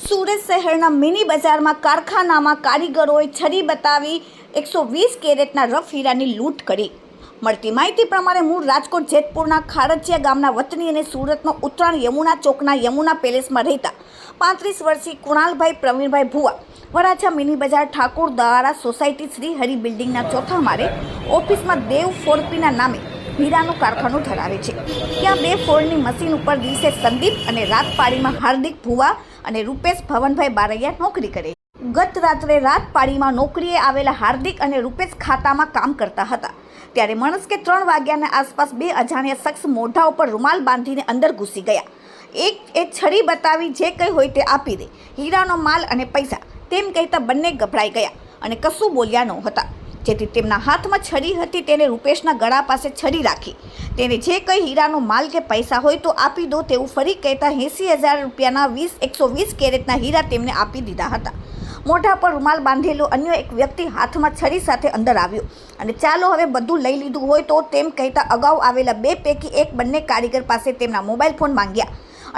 સુરત શહેરના મિની બજારમાં કારખાનામાં કારીગરોએ છરી બતાવી એકસો વીસ કેરેટના રફ હીરાની લૂંટ કરી. મળતી માહિતી પ્રમાણે મૂળ રાજકોટ જેતપુરના ખારચિયા ગામના વતની અને સુરતનો ઉત્તરાયણ યમુના ચોકના યમુના પેલેસમાં રહેતા પાંત્રીસ વર્ષીય કુણાલભાઈ પ્રવીણભાઈ ભુવા વરાછા મિની બજાર ઠાકોર દ્વારા સોસાયટી શ્રી હરિ બિલ્ડિંગના ચોથા માળે ઓફિસમાં દેવ ફોરપીના નામે હીરાનું કારખાનું ધરાવે છે. ત્યાં બે ફોરની મશીન ઉપર દિવસે સંદીપ અને રાત પાળીમાં હાર્દિક ભુવા અને રૂપેશ ભવનભાઈ બારૈયા નોકરી કરે ગત રાત્રે રાત પાળીમાં નોકરીએ આવેલા હાર્દિક અને રૂપેશ ખાતામાં કામ કરતા હતા. ત્યારે મણસ કે ત્રણ વાગ્યાના આસપાસ બે અજાણ્યા શખ્સ મોઢા ઉપર રૂમાલ બાંધીને અંદર ઘૂસી ગયા. એક એ છરી બતાવી જે કંઈ હોય તે આપી દે. હીરાનો માલ અને પૈસા, તેમ કહેતા બંને ગભરાઈ ગયા અને કશું બોલ્યા ન હતા જેથી તેમના હાથમાં છરી હતી તેને રૂપેશના ગળા પાસે છરી રાખી. તેને જે કંઈ હીરાનો માલ કે પૈસા હોય તો આપી દો તેવું ફરી કહેતા એંસી હજાર રૂપિયાના વીસ, એકસો વીસ કેરેટના હીરા તેમને આપી દીધા હતા. મોઢા પર રૂમાલ બાંધેલો અન્ય એક વ્યક્તિ હાથમાં છરી સાથે અંદર આવ્યો અને ચાલો હવે બધું લઈ લીધું હોય તો તેમ કહેતા અગાઉ આવેલા બે પૈકી એક બંને કારીગર પાસે તેમના મોબાઈલ ફોન માંગ્યા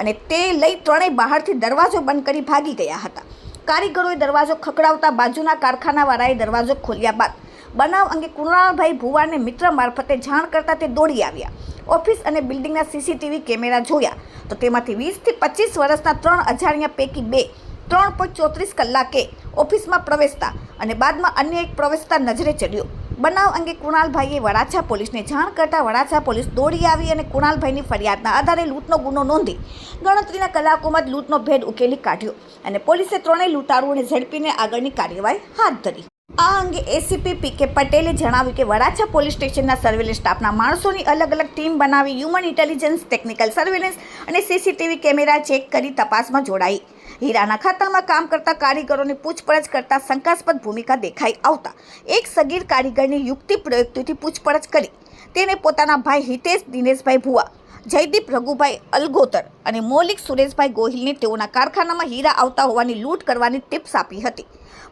અને તે લઈ ત્રણેય બહારથી દરવાજો બંધ કરી ભાગી ગયા હતા. કારીગરોએ દરવાજો ખખડાવતા બાજુના કારખાનાવાળાએ દરવાજો ખોલ્યા બાદ બનાવ અંગે કુણાલભાઈ ભુવાને મિત્ર મારફતે જાણ કરતાં તે દોડી આવ્યા. ઓફિસ અને બિલ્ડિંગના સીસીટીવી કેમેરા જોયા. તો તેમાંથી વીસથી પચીસ વર્ષના ત્રણ અજાણ્યા પૈકી બે ત્રણ પોઈન્ટ ચોત્રીસ કલાકે ઓફિસમાં પ્રવેશતા અને બાદમાં અન્ય એક પ્રવેશતા નજરે ચડ્યો. બનાવ અંગે કુણાલભાઈએ વડાછા પોલીસને જાણ કરતાં વડાછા પોલીસ દોડી આવી અને કુણાલભાઈની ફરિયાદના આધારે લૂંટનો ગુનો નોંધી ગણતરીના કલાકોમાં જ લૂંટનો ભેદ ઉકેલી કાઢ્યો અને પોલીસે ત્રણેય લૂંટારૂઓને ઝડપીને આગળની કાર્યવાહી હાથ ધરી. આ અંગે એસીપી પી કે પટેલે જણાવ્યું કે વરાછા પોલીસ સ્ટેશનના સર્વેલન્સ સ્ટાફના માણસોની અલગ અલગ ટીમ બનાવી હ્યુમન ઇન્ટેલિજન્સ ટેકનિકલ સર્વેલન્સ અને સીસીટીવી કેમેરા ચેક કરી તપાસમાં જોડાઈ. હીરાના ખાતામાં કામ કરતા કારીગરોની પૂછપરછ કરતા શંકાસ્પદ ભૂમિકા દેખાઈ આવતા. એક સગીર કારીગરની યુક્તિ પ્રયુક્તિથી પૂછપરછ કરી. તેને પોતાના ભાઈ હિતેશ દિનેશભાઈ ભુવા જયદીપ રઘુભાઈ અલગોતર અને મૌલિક સુરેશભાઈ ગોહિલને તેઓના કારખાનામાં હીરા આવતા હોવાની લૂંટ કરવાની ટિપ્સ આપી હતી.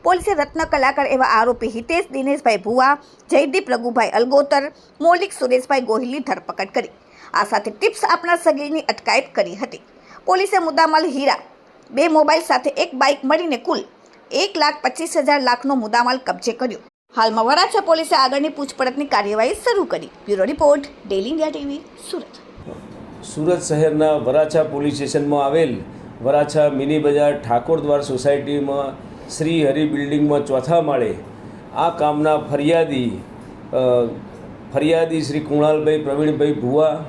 પોલીસે રત્ન કલાકાર એવા આરોપી હિતેશ દિનેશભાઈ ભુવા, જયદીપ રઘુભાઈ અલગોતર, મૌલિક સુરેશભાઈ ગોહિલની ધરપકડ કરી. આ સાથે ટિપ્સ આપનાર સગીરની અટકાયત કરી હતી. પોલીસે મુદ્દામાલ હીરા, બે મોબાઈલ સાથે એક બાઇક મળીને કુલ એક લાખ પચીસ હજાર લાખનો મુદ્દામાલ કબજે કર્યો. હાલમાં વરાછા પોલીસે આગળની પૂછપરછની કાર્યવાહી શરૂ કરી. Bureau report daily India TV, Surat. Surat શહેરના વરાછા પોલીસ સ્ટેશનમાં આવેલ વરાછા મિની બજાર ઠાકોરદ્વાર સોસાયટીમાં શ્રી હરિ બિલ્ડિંગમાં ચોથા માળે આ કામના ફરિયાદી ફરિયાદી શ્રી કુણાલભાઈ પ્રવીણભાઈ ભુવા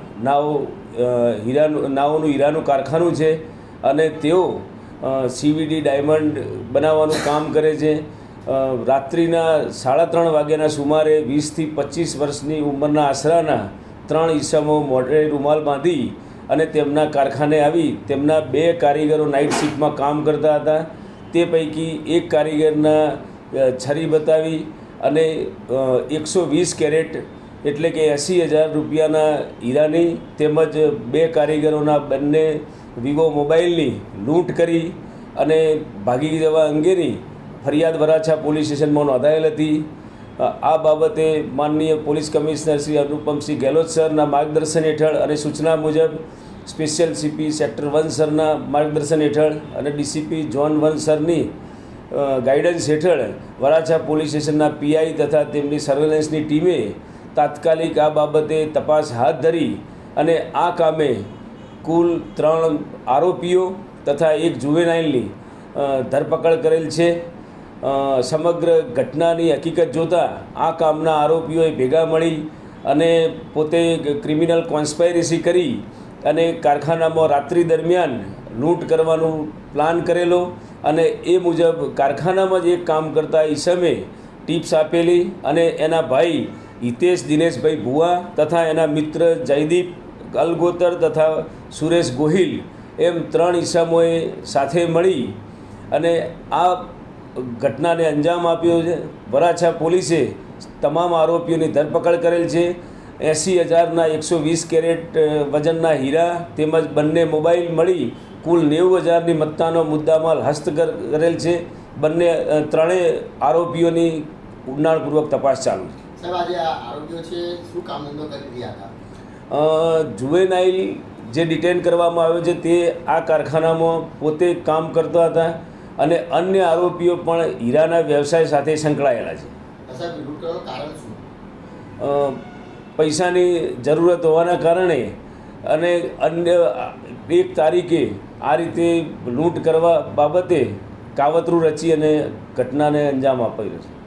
અ, હીરાનું નાવનું હીરાનું કારખાનું છે અને તેઓ સીવીડી ડાયમંડ બનાવવાનું કામ કરે છે. રાત્રિના સાડા ત્રણ વાગ્યાના સુમારે વીસથી પચીસ વર્ષની ઉંમરના આશરાના ત્રણ ઈસમો મોઢે રૂમાલ બાંધી અને તેમના કારખાને આવી. તેમના બે કારીગરો નાઇટ શિફ્ટમાં કામ કરતા હતા. તે પૈકી એક કારીગરના છરી બતાવી અને એકસો વીસ કેરેટ એટલે કે એંસી હજાર રૂપિયાના હીરાની તેમજ બે કારીગરોના બંને વિવો મોબાઈલની લૂંટ કરી અને ભાગી જવા અંગેની ફરિયાદ વરાછા પોલીસ સ્ટેશનમાં નોંધાયેલ હતી. આ બાબતે માનનીય પોલીસ કમિશનર શ્રી અનુપમસિંહ ગેહલોત સરના માર્ગદર્શન હેઠળ અને સૂચના મુજબ સ્પેશિયલ સીપી સેક્ટર વન સરના માર્ગદર્શન હેઠળ અને ડીસીપી જોન વન સરની ગાઈડન્સ હેઠળ વરાછા પોલીસ સ્ટેશનના પીઆઈ તથા તેમની સર્વેલન્સની ટીમે તાત્કાલિક આ બાબતે તપાસ હાથ ધરી અને આ કામે કુલ ત્રણ આરોપીઓ તથા એક જુવેનાઇલની ધરપકડ કરેલ છે. સમગ્ર ઘટનાની હકીકત જોતાં આ કામના આરોપીઓએ ભેગા મળી અને પોતે ક્રિમિનલ કોન્સ્પાયરસી કરી અને કારખાનામાં રાત્રિ દરમિયાન લૂંટ કરવાનું પ્લાન કરેલો અને એ મુજબ કારખાનામાં જ એક કામ કરતા ઈસમે ટિપ્સ આપેલી અને એના ભાઈ હિતેશ દિનેશભાઈ ભુવા તથા એના મિત્ર જયદીપ અલગોતર તથા સુરેશ ગોહિલ એમ ત્રણ ઈસમોએ સાથે મળી અને આ ઘટનાને અંજામ આપ્યો છે. વરાછા પોલીસે તમામ આરોપીઓની ધરપકડ કરેલ છે. એંસી હજારના એકસો વીસ કેરેટ વજનના હીરા તેમજ બંને મોબાઈલ મળી કુલ નેવું હજારની મત્તાનો મુદ્દામાલ હસ્તગત કરેલ છે. બંને ત્રણેય આરોપીઓની ઊંડાણપૂર્વક તપાસ ચાલુ છે. આ શું કામ કરી રહ્યા જુવેનાઇલ જે ડિટેન કરવામાં આવ્યો છે તે આ કારખાનામાં પોતે કામ કરતા હતા. અને અન્ય આરોપીઓ પણ હીરાના વ્યવસાય સાથે સંકળાયેલા છે. પૈસાની જરૂરત હોવાના કારણે અને અન્ય એક તારીખે આ રીતે લૂંટ કરવા બાબતે કાવતરું રચી અને ઘટનાને અંજામ આપ્યો છે.